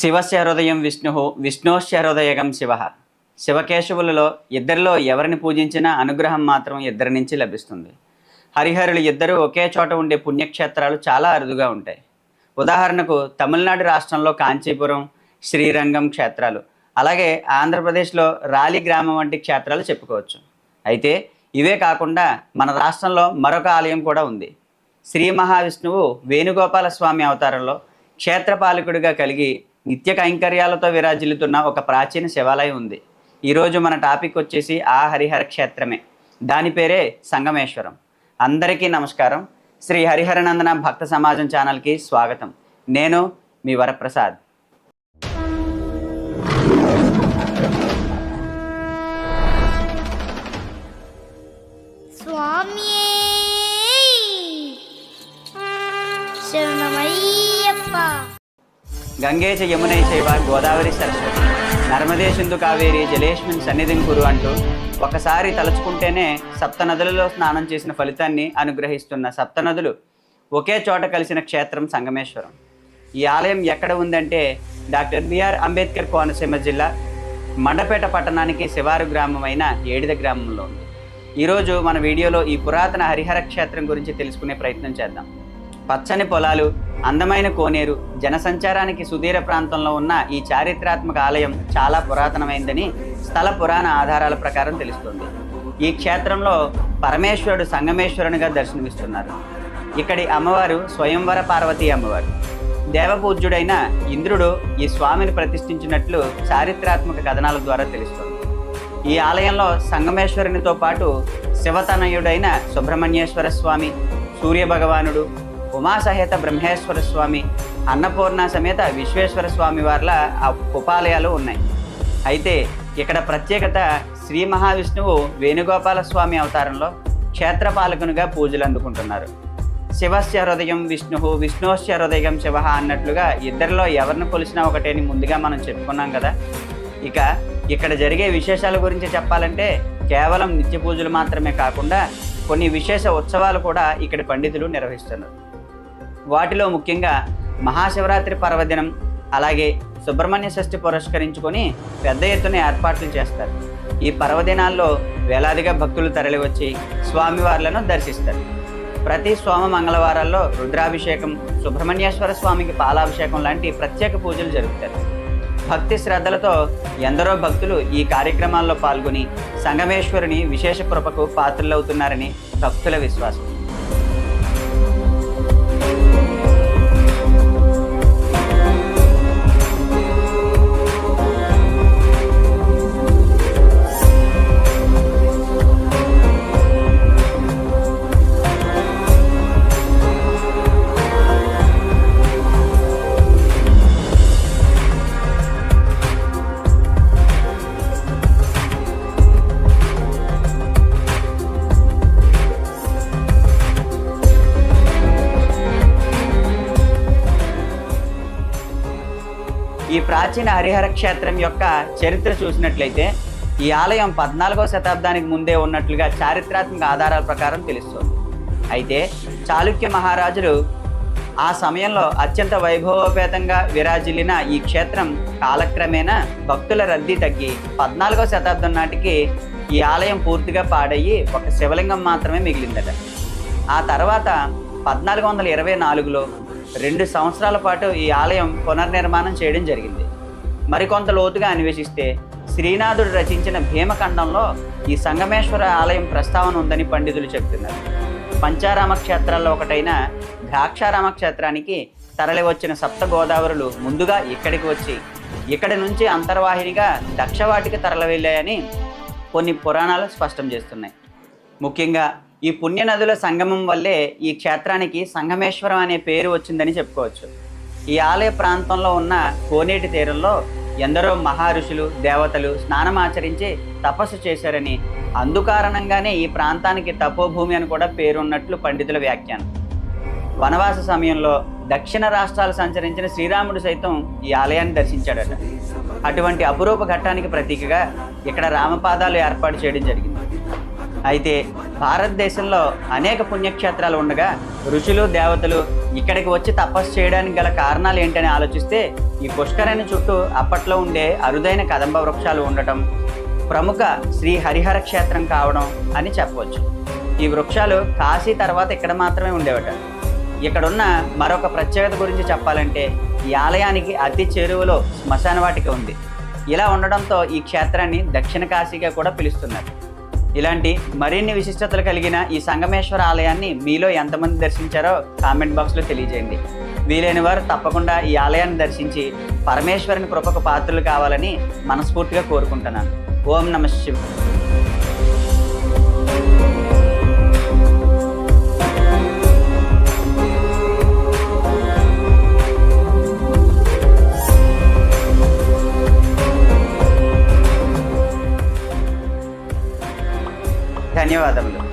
శివస్య హృదయం విష్ణు విష్ణోశ్య హృదయగం శివ. శివకేశవులలో ఇద్దరిలో ఎవరిని పూజించినా అనుగ్రహం మాత్రం ఇద్దరి నుంచి లభిస్తుంది. హరిహరులు ఇద్దరు ఒకే చోట ఉండే పుణ్యక్షేత్రాలు చాలా అరుదుగా ఉంటాయి. ఉదాహరణకు తమిళనాడు రాష్ట్రంలో కాంచీపురం శ్రీరంగం క్షేత్రాలు. అలాగే ఆంధ్రప్రదేశ్లో రాలి గ్రామం వంటి క్షేత్రాలు చెప్పుకోవచ్చు. అయితే ఇవే కాకుండా మన రాష్ట్రంలో మరొక ఆలయం కూడా ఉంది. శ్రీ మహావిష్ణువు వేణుగోపాల స్వామి అవతారంలో క్షేత్రపాలకుడిగా కలిగి నిత్య కైంకర్యాలతో విరాజిల్లుతున్న ఒక ప్రాచీన శివాలయం ఉంది. ఈరోజు మన టాపిక్ వచ్చేసి ఆ హరిహర క్షేత్రమే. దాని పేరే సంగమేశ్వరం. అందరికీ నమస్కారం. శ్రీ హరిహరనందన భక్త సమాజం ఛానల్కి స్వాగతం. నేను మీ వరప్రసాద్. స్వామి శరణమయ్యప్ప! గంగే చ యమునై చైవ గోదావరి సరస్వతి. నర్మదే సింధు కావేరి జలేష్మిన్ సన్నిధిం కురు అంటూ ఒకసారి తలుచుకుంటేనే సప్త నదులలో స్నానం చేసిన ఫలితాన్ని అనుగ్రహిస్తున్న సప్త నదులు ఒకే చోట కలిసిన క్షేత్రం సంగమేశ్వరం. ఈ ఆలయం ఎక్కడ ఉందంటే డాక్టర్ బిఆర్ అంబేద్కర్ కోనసీమ జిల్లా మండపేట పట్టణానికి శివారు గ్రామమైన ఏడిద గ్రామంలో ఉంది. ఈరోజు మన వీడియోలో ఈ పురాతన హరిహర క్షేత్రం గురించి తెలుసుకునే ప్రయత్నం చేద్దాం. పచ్చని పొలాలు అందమైన కోనేరు జనసంచారానికి సుదీర ప్రాంతంలో ఉన్న ఈ చారిత్రాత్మక ఆలయం చాలా పురాతనమైందని స్థల పురాణ ఆధారాల ప్రకారం తెలుస్తుంది. ఈ క్షేత్రంలో పరమేశ్వరుడు సంగమేశ్వరునిగా దర్శనమిస్తున్నారు. ఇక్కడి అమ్మవారు స్వయంవర పార్వతీ అమ్మవారు. దేవపూజ్యుడైన ఇంద్రుడు ఈ స్వామిని ప్రతిష్ఠించినట్లు చారిత్రాత్మక కథనాల ద్వారా తెలుస్తుంది. ఈ ఆలయంలో సంగమేశ్వరునితో పాటు శివతనయుడైన సుబ్రహ్మణ్యేశ్వర స్వామి సూర్య భగవానుడు ఉమాసహిత బ్రహ్మేశ్వర స్వామి అన్నపూర్ణ సమేత విశ్వేశ్వర స్వామి వార్ల ఆ ఉపాలయాలు ఉన్నాయి. అయితే ఇక్కడ ప్రత్యేకత శ్రీ మహావిష్ణువు వేణుగోపాల స్వామి అవతారంలో క్షేత్రపాలకునిగా పూజలు అందుకుంటున్నారు. శివస్య హృదయం విష్ణు విష్ణుశ్య హృదయం శివ అన్నట్లుగా ఇద్దరిలో ఎవరిని కొలిసినా ఒకటేని ముందుగా మనం చెప్పుకున్నాం కదా. ఇక ఇక్కడ జరిగే విశేషాల గురించి చెప్పాలంటే కేవలం నిత్య పూజలు మాత్రమే కాకుండా కొన్ని విశేష ఉత్సవాలు కూడా ఇక్కడ పండితులు నిర్వహిస్తున్నారు. వాటిలో ముఖ్యంగా మహాశివరాత్రి పర్వదినం అలాగే సుబ్రహ్మణ్య షష్ఠి పురస్కరించుకొని పెద్ద ఎత్తున ఏర్పాట్లు చేస్తారు. ఈ పర్వదినాల్లో వేలాదిగా భక్తులు తరలివచ్చి స్వామివార్లను దర్శిస్తారు. ప్రతి సోమ మంగళవారాల్లో రుద్రాభిషేకం సుబ్రహ్మణ్యేశ్వర స్వామికి పాలాభిషేకం లాంటి ప్రత్యేక పూజలు జరుపుతారు. భక్తి శ్రద్ధలతో ఎందరో భక్తులు ఈ కార్యక్రమాల్లో పాల్గొని సంగమేశ్వరుని విశేష కృపకు పాత్రలవుతున్నారని భక్తుల విశ్వాసం. ప్రాచీన హరిహర క్షేత్రం యొక్క చరిత్ర చూసినట్లయితే ఈ ఆలయం పద్నాలుగో శతాబ్దానికి ముందే ఉన్నట్లుగా చారిత్రాత్మక ఆధారాల ప్రకారం తెలుస్తుంది. అయితే చాళుక్య మహారాజులు ఆ సమయంలో అత్యంత వైభవోపేతంగా విరాజిల్లిన ఈ క్షేత్రం కాలక్రమేణా భక్తుల రద్దీ తగ్గి పద్నాలుగో శతాబ్దం నాటికి ఈ ఆలయం పూర్తిగా పాడయ్యి ఒక శివలింగం మాత్రమే మిగిలిందట. ఆ తర్వాత పద్నాలుగు వందల ఇరవై నాలుగులో రెండు సంవత్సరాల పాటు ఈ ఆలయం పునర్నిర్మాణం చేయడం జరిగింది. మరికొంత లోతుగా అన్వేషిస్తే శ్రీనాథుడు రచించిన భీమఖండంలో ఈ సంగమేశ్వర ఆలయం ప్రస్తావన ఉందని పండితులు చెబుతున్నారు. పంచారామ క్షేత్రాల్లో ఒకటైన ద్రాక్షారామ క్షేత్రానికి తరలి వచ్చిన సప్త గోదావరులు ముందుగా ఇక్కడికి వచ్చి ఇక్కడి నుంచి అంతర్వాహినిగా దక్షవాటికి తరలి వెళ్ళాయని కొన్ని పురాణాలు స్పష్టం చేస్తున్నాయి. ముఖ్యంగా ఈ పుణ్య నదుల సంగమం వల్లే ఈ క్షేత్రానికి సంగమేశ్వరం అనే పేరు వచ్చిందని చెప్పుకోవచ్చు. ఈ ఆలయ ప్రాంతంలో ఉన్న కోనేటి తీరంలో ఎందరో మహర్షులు దేవతలు స్నానమాచరించి తపస్సు చేశారని అందుకారణంగానే ఈ ప్రాంతానికి తపోభూమి అని కూడా పేరున్నట్లు పండితుల వ్యాఖ్యానం. వనవాస సమయంలో దక్షిణ రాష్ట్రాలు సంచరించిన శ్రీరాముడు సైతం ఈ ఆలయాన్ని దర్శించాడట. అటువంటి అపురూప ఘట్టానికి ప్రతీకగా ఇక్కడ రామపాదాలు ఏర్పాటు చేయడం జరిగింది. అయితే భారతదేశంలో అనేక పుణ్యక్షేత్రాలు ఉండగా ఋషులు దేవతలు ఇక్కడికి వచ్చి తపస్సు చేయడానికి గల కారణాలు ఏంటని ఆలోచిస్తే ఈ పుష్కరిణి చుట్టూ అప్పట్లో ఉండే అరుదైన కదంబ వృక్షాలు ఉండటం ప్రముఖ శ్రీ హరిహర క్షేత్రం కావడం అని చెప్పవచ్చు. ఈ వృక్షాలు కాశీ తర్వాత ఇక్కడ మాత్రమే ఉండేవట. ఇక్కడున్న మరొక ప్రత్యేకత గురించి చెప్పాలంటే ఈ ఆలయానికి అతి చేరువలో శ్మశాన వాటిక ఉంది. ఇలా ఉండడంతో ఈ క్షేత్రాన్ని దక్షిణ కాశీగా కూడా పిలుస్తున్నారు. ఇలాంటి మరిన్ని విశిష్టతలు కలిగిన ఈ సంగమేశ్వర ఆలయాన్ని మీలో ఎంతమంది దర్శించారో కామెంట్ బాక్స్లో తెలియజేయండి. వీలైన వారు తప్పకుండా ఈ ఆలయాన్ని దర్శించి పరమేశ్వరుని కృపకు పాత్రలు కావాలని మనస్ఫూర్తిగా కోరుకుంటున్నాను. ఓం నమ శివ ధన్యవాదములు